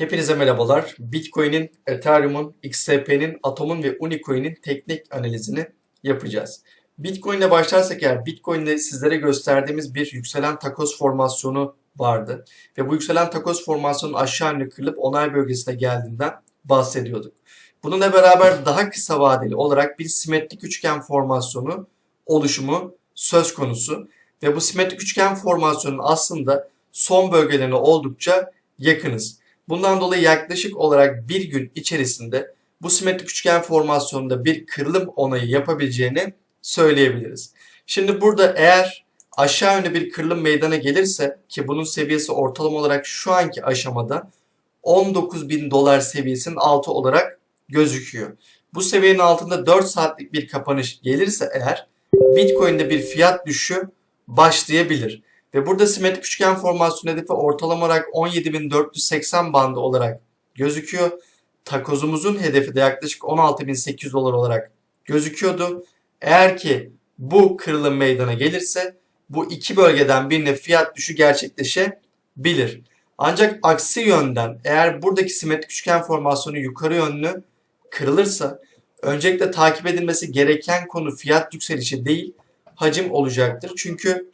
Hepinize merhabalar. Bitcoin'in, Ethereum'un, XRP'nin, Atom'un ve Unicoin'in teknik analizini yapacağız. Bitcoin ile başlarsak eğer Bitcoin'de sizlere gösterdiğimiz bir yükselen takoz formasyonu vardı. Ve bu yükselen takoz formasyonun aşağı yönlü kırılıp onay bölgesine geldiğinden bahsediyorduk. Bununla beraber daha kısa vadeli olarak bir simetrik üçgen formasyonu oluşumu söz konusu. Ve bu simetrik üçgen formasyonun aslında son bölgelerine oldukça yakınız. Bundan dolayı yaklaşık olarak bir gün içerisinde bu simetrik üçgen formasyonunda bir kırılım onayı yapabileceğini söyleyebiliriz. Şimdi burada eğer aşağı yönlü bir kırılım meydana gelirse ki bunun seviyesi ortalama olarak şu anki aşamada 19 bin dolar seviyesinin altı olarak gözüküyor. Bu seviyenin altında 4 saatlik bir kapanış gelirse eğer Bitcoin'de bir fiyat düşüşü başlayabilir. Ve burada simetrik üçgen formasyon hedefi ortalama olarak 17.480 bandı olarak gözüküyor. Takozumuzun hedefi de yaklaşık 16.800 dolar olarak gözüküyordu. Eğer ki bu kırılım meydana gelirse bu iki bölgeden birine fiyat düşü gerçekleşebilir. Ancak aksi yönden eğer buradaki simetrik üçgen formasyonu yukarı yönlü kırılırsa öncelikle takip edilmesi gereken konu fiyat yükselişi değil hacim olacaktır. Çünkü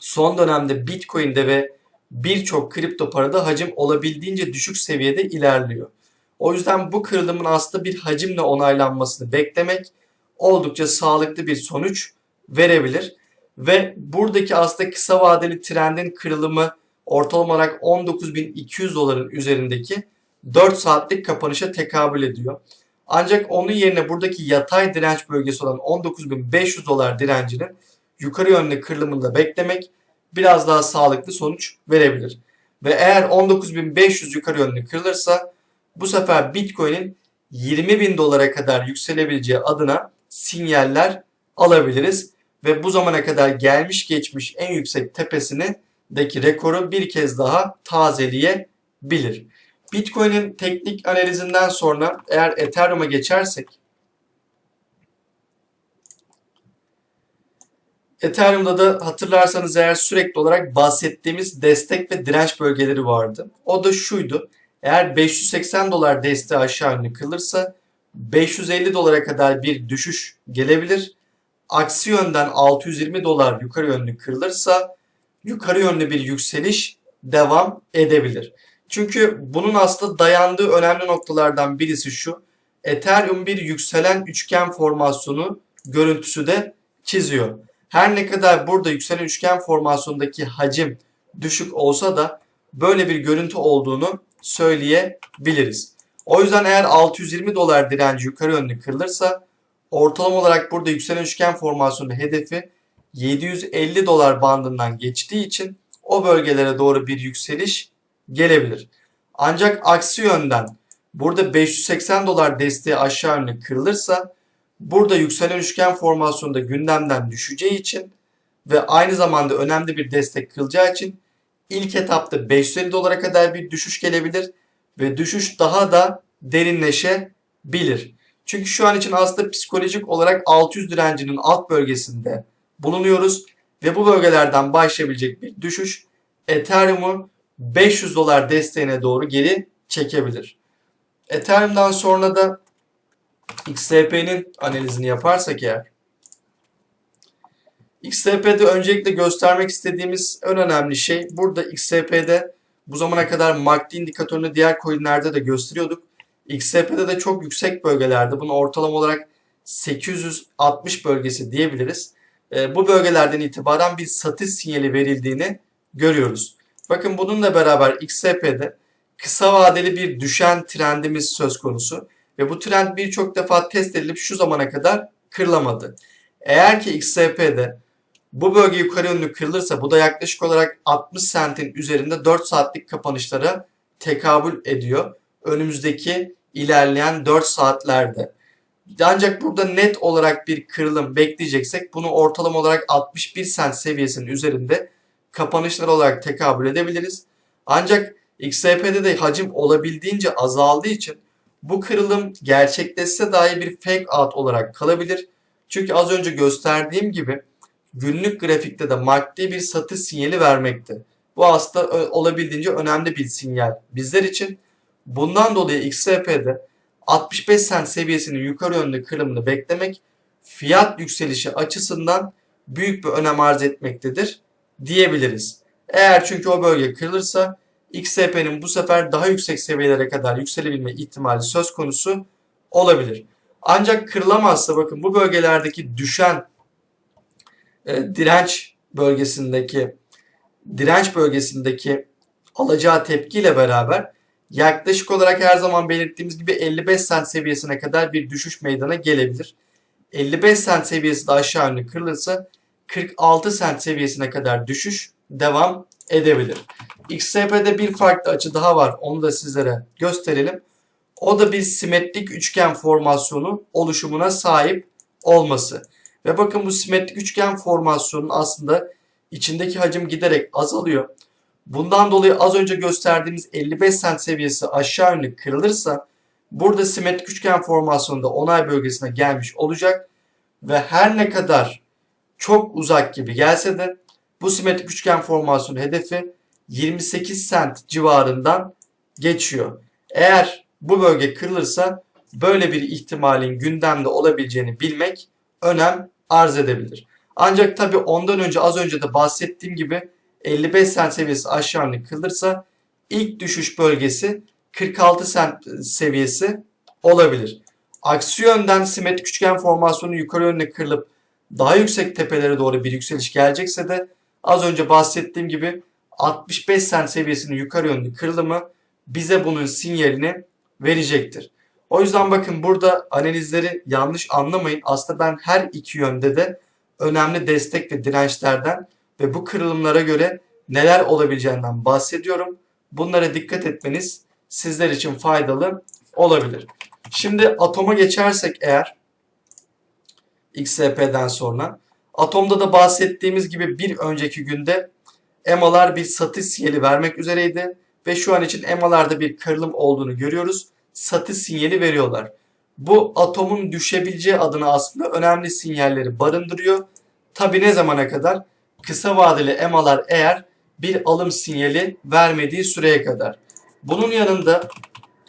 son dönemde Bitcoin'de ve birçok kripto parada hacim olabildiğince düşük seviyede ilerliyor. O yüzden bu kırılımın aslında bir hacimle onaylanmasını beklemek oldukça sağlıklı bir sonuç verebilir. Ve buradaki aslında kısa vadeli trendin kırılımı ortalama olarak 19.200 doların üzerindeki 4 saatlik kapanışa tekabül ediyor. Ancak onun yerine buradaki yatay direnç bölgesi olan 19.500 dolar direncinin yukarı yönlü kırılımında beklemek biraz daha sağlıklı sonuç verebilir. Ve eğer 19.500 yukarı yönlü kırılırsa bu sefer Bitcoin'in 20.000 dolara kadar yükselebileceği adına sinyaller alabiliriz. Ve bu zamana kadar gelmiş geçmiş en yüksek tepesini deki rekoru bir kez daha tazeleyebilir. Bitcoin'in teknik analizinden sonra eğer Ethereum'a geçersek Ethereum'da da hatırlarsanız eğer sürekli olarak bahsettiğimiz destek ve direnç bölgeleri vardı. O da şuydu. Eğer 580 dolar desteği aşağı yönlü kılırsa 550 dolara kadar bir düşüş gelebilir. Aksi yönden 620 dolar yukarı yönlü kırılırsa yukarı yönlü bir yükseliş devam edebilir. Çünkü bunun aslında dayandığı önemli noktalardan birisi şu. Ethereum bir yükselen üçgen formasyonu görüntüsü de çiziyor. Her ne kadar burada yükselen üçgen formasyondaki hacim düşük olsa da böyle bir görüntü olduğunu söyleyebiliriz. O yüzden eğer 620 dolar direnci yukarı yönlü kırılırsa ortalama olarak burada yükselen üçgen formasyonu hedefi 750 dolar bandından geçtiği için o bölgelere doğru bir yükseliş gelebilir. Ancak aksi yönden burada 580 dolar desteği aşağı yönlü kırılırsa burada yükselen üçgen formasyonunda gündemden düşeceği için ve aynı zamanda önemli bir destek kılacağı için ilk etapta 550 dolara kadar bir düşüş gelebilir ve düşüş daha da derinleşebilir. Çünkü şu an için aslında psikolojik olarak 600 direncinin alt bölgesinde bulunuyoruz ve bu bölgelerden başlayabilecek bir düşüş Ethereum'un 500 dolar desteğine doğru geri çekebilir. Ethereum'dan sonra da XRP'nin analizini yaparsak eğer XRP'de öncelikle göstermek istediğimiz en önemli şey burada XRP'de bu zamana kadar MACD indikatörünü diğer coinlerde de gösteriyorduk. XRP'de de çok yüksek bölgelerde bunu ortalama olarak 860 bölgesi diyebiliriz. E, bu bölgelerden itibaren bir satış sinyali verildiğini görüyoruz. Bakın bununla beraber XRP'de kısa vadeli bir düşen trendimiz söz konusu ve bu trend birçok defa test edilip şu zamana kadar kırılamadı. Eğer ki XRP'de bu bölge yukarı yönlü kırılırsa bu da yaklaşık olarak 60 sentin üzerinde 4 saatlik kapanışlara tekabül ediyor. Önümüzdeki ilerleyen 4 saatlerde. Ancak burada net olarak bir kırılım bekleyeceksek bunu ortalama olarak 61 sent seviyesinin üzerinde kapanışlar olarak tekabül edebiliriz. Ancak XRP'de de hacim olabildiğince azaldığı için bu kırılım gerçekleşse dahi bir fake out olarak kalabilir. Çünkü az önce gösterdiğim gibi günlük grafikte de maddi bir satış sinyali vermekte. Bu aslında olabildiğince önemli bir sinyal bizler için. Bundan dolayı XRP'de 65 sent seviyesinin yukarı yönlü kırılımını beklemek fiyat yükselişi açısından büyük bir önem arz etmektedir diyebiliriz. Eğer çünkü o bölge kırılırsa XRP'nin bu sefer daha yüksek seviyelere kadar yükselebilme ihtimali söz konusu olabilir. Ancak kırılamazsa bakın bu bölgelerdeki düşen e, direnç bölgesindeki direnç bölgesindeki alacağı tepkiyle beraber yaklaşık olarak her zaman belirttiğimiz gibi 55 sent seviyesine kadar bir düşüş meydana gelebilir. 55 sent seviyesi de aşağı yönlü kırılırsa 46 sent seviyesine kadar düşüş devam edebilir. XRP'de bir farklı açı daha var. Onu da sizlere gösterelim. O da bir simetrik üçgen formasyonu oluşumuna sahip olması. Ve bakın bu simetrik üçgen formasyonun aslında içindeki hacim giderek azalıyor. Bundan dolayı az önce gösterdiğimiz 55 sent seviyesi aşağı yönlü kırılırsa burada simetrik üçgen formasyonunda onay bölgesine gelmiş olacak ve her ne kadar çok uzak gibi gelse de bu simetrik üçgen formasyonu hedefi 28 sent civarından geçiyor. Eğer bu bölge kırılırsa böyle bir ihtimalin gündemde olabileceğini bilmek önem arz edebilir. Ancak tabi ondan önce az önce de bahsettiğim gibi 55 sent seviyesi aşağı kırılırsa ilk düşüş bölgesi 46 sent seviyesi olabilir. Aksi yönden simetrik üçgen formasyonu yukarı yönlü kırılıp daha yüksek tepelere doğru bir yükseliş gelecekse de az önce bahsettiğim gibi 65 sent seviyesinin yukarı yönlü kırılımı bize bunun sinyalini verecektir. O yüzden bakın burada analizleri yanlış anlamayın. Aslında ben her iki yönde de önemli destek ve dirençlerden ve bu kırılımlara göre neler olabileceğinden bahsediyorum. Bunlara dikkat etmeniz sizler için faydalı olabilir. Şimdi atoma geçersek eğer XRP'den sonra atomda da bahsettiğimiz gibi bir önceki günde EMA'lar bir satış sinyali vermek üzereydi ve şu an için EMA'larda bir kırılım olduğunu görüyoruz. Satış sinyali veriyorlar. Bu atomun düşebileceği adına aslında önemli sinyalleri barındırıyor. Tabi ne zamana kadar? Kısa vadeli EMA'lar eğer bir alım sinyali vermediği süreye kadar. Bunun yanında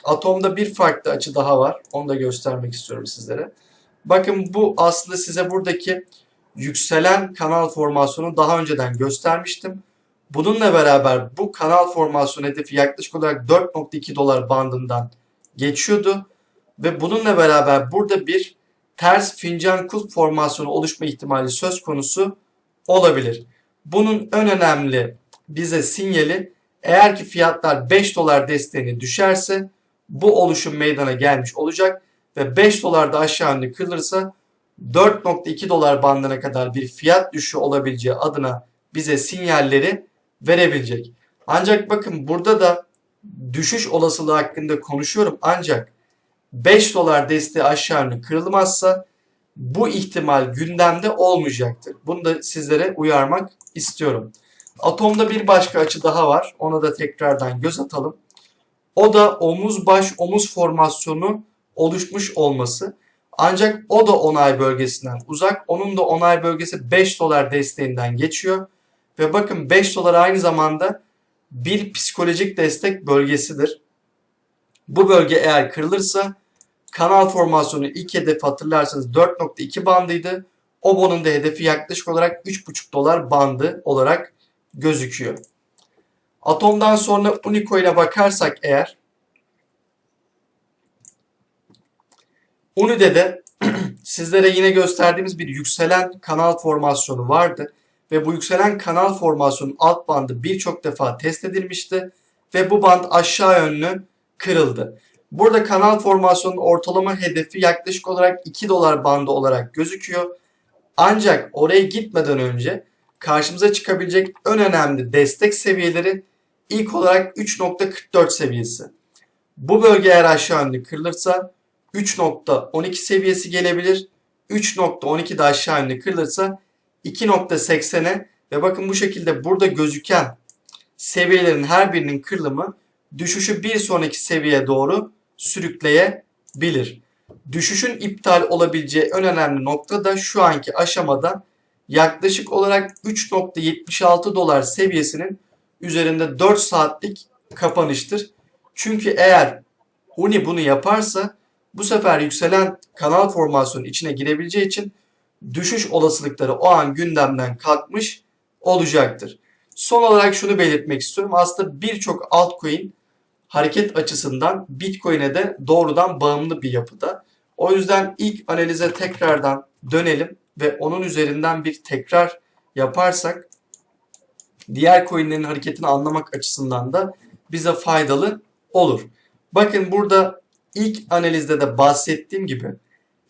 atomda bir farklı açı daha var. Onu da göstermek istiyorum sizlere. Bakın bu aslında size buradaki yükselen kanal formasyonu daha önceden göstermiştim. Bununla beraber bu kanal formasyon hedefi yaklaşık olarak 4.2 dolar bandından geçiyordu. Ve bununla beraber burada bir ters fincan kulp formasyonu oluşma ihtimali söz konusu olabilir. Bunun en önemli bize sinyali eğer ki fiyatlar 5 dolar desteğini düşerse bu oluşum meydana gelmiş olacak ve 5 dolar da aşağı yönlü kırılırsa 4.2 dolar bandına kadar bir fiyat düşüşü olabileceği adına bize sinyalleri verebilecek. Ancak bakın burada da düşüş olasılığı hakkında konuşuyorum ancak 5 dolar desteği aşağı kırılmazsa bu ihtimal gündemde olmayacaktır. Bunu da sizlere uyarmak istiyorum. Atomda bir başka açı daha var. Ona da tekrardan göz atalım. O da omuz baş omuz formasyonu oluşmuş olması. Ancak o da onay bölgesinden uzak. Onun da onay bölgesi 5 dolar desteğinden geçiyor. Ve bakın 5 dolar aynı zamanda bir psikolojik destek bölgesidir. Bu bölge eğer kırılırsa kanal formasyonu ilk hedef hatırlarsanız 4.2 bandıydı. OBO'nun da hedefi yaklaşık olarak 3.5 dolar bandı olarak gözüküyor. Atomdan sonra Unicoin'e bakarsak eğer Uni'de de sizlere yine gösterdiğimiz bir yükselen kanal formasyonu vardı. Ve bu yükselen kanal formasyonun alt bandı birçok defa test edilmişti. Ve bu band aşağı yönlü kırıldı. Burada kanal formasyonun ortalama hedefi yaklaşık olarak 2 dolar bandı olarak gözüküyor. Ancak oraya gitmeden önce karşımıza çıkabilecek en önemli destek seviyeleri ilk olarak 3.44 seviyesi. Bu bölge eğer aşağı yönlü kırılırsa 3.12 seviyesi gelebilir. 3.12 de aşağı yönlü kırılırsa 2.80'e ve bakın bu şekilde burada gözüken seviyelerin her birinin kırılımı düşüşü bir sonraki seviyeye doğru sürükleyebilir. Düşüşün iptal olabileceği en önemli nokta da şu anki aşamada yaklaşık olarak 3.76 dolar seviyesinin üzerinde 4 saatlik kapanıştır. Çünkü eğer Uni bunu yaparsa bu sefer yükselen kanal formasyonu içine girebileceği için düşüş olasılıkları o an gündemden kalkmış olacaktır. Son olarak şunu belirtmek istiyorum. Aslında birçok altcoin hareket açısından Bitcoin'e de doğrudan bağımlı bir yapıda. O yüzden ilk analize tekrardan dönelim ve onun üzerinden bir tekrar yaparsak diğer coinlerin hareketini anlamak açısından da bize faydalı olur. Bakın burada ilk analizde de bahsettiğim gibi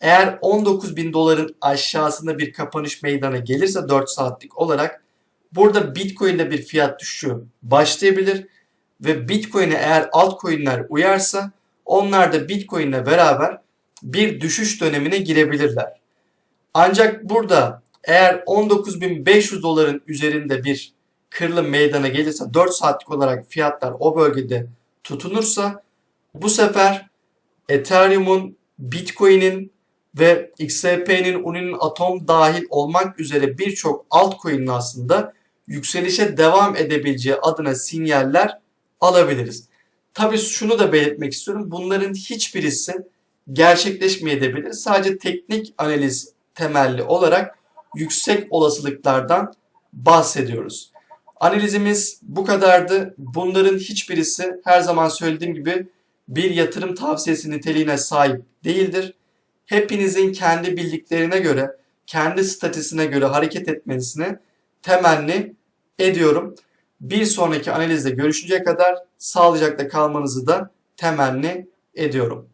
eğer 19 bin doların aşağısında bir kapanış meydana gelirse 4 saatlik olarak burada Bitcoin'de bir fiyat düşüşü başlayabilir ve Bitcoin'e eğer altcoin'ler uyarsa onlar da Bitcoin'le beraber bir düşüş dönemine girebilirler. Ancak burada eğer 19.500 doların üzerinde bir kırılım meydana gelirse 4 saatlik olarak fiyatlar o bölgede tutunursa bu sefer Ethereum'un, Bitcoin'in ve XRP'nin, UNI'nin Atom dahil olmak üzere birçok altcoin'in aslında yükselişe devam edebileceği adına sinyaller alabiliriz. Tabii şunu da belirtmek istiyorum. Bunların hiçbirisi gerçekleşmeyebilir. Sadece teknik analiz temelli olarak yüksek olasılıklardan bahsediyoruz. Analizimiz bu kadardı. Bunların hiçbirisi her zaman söylediğim gibi bir yatırım tavsiyesi niteliğine sahip değildir. Hepinizin kendi bildiklerine göre, kendi statüsüne göre hareket etmesini temenni ediyorum. Bir sonraki analizde görüşünceye kadar sağlıcakla kalmanızı da temenni ediyorum.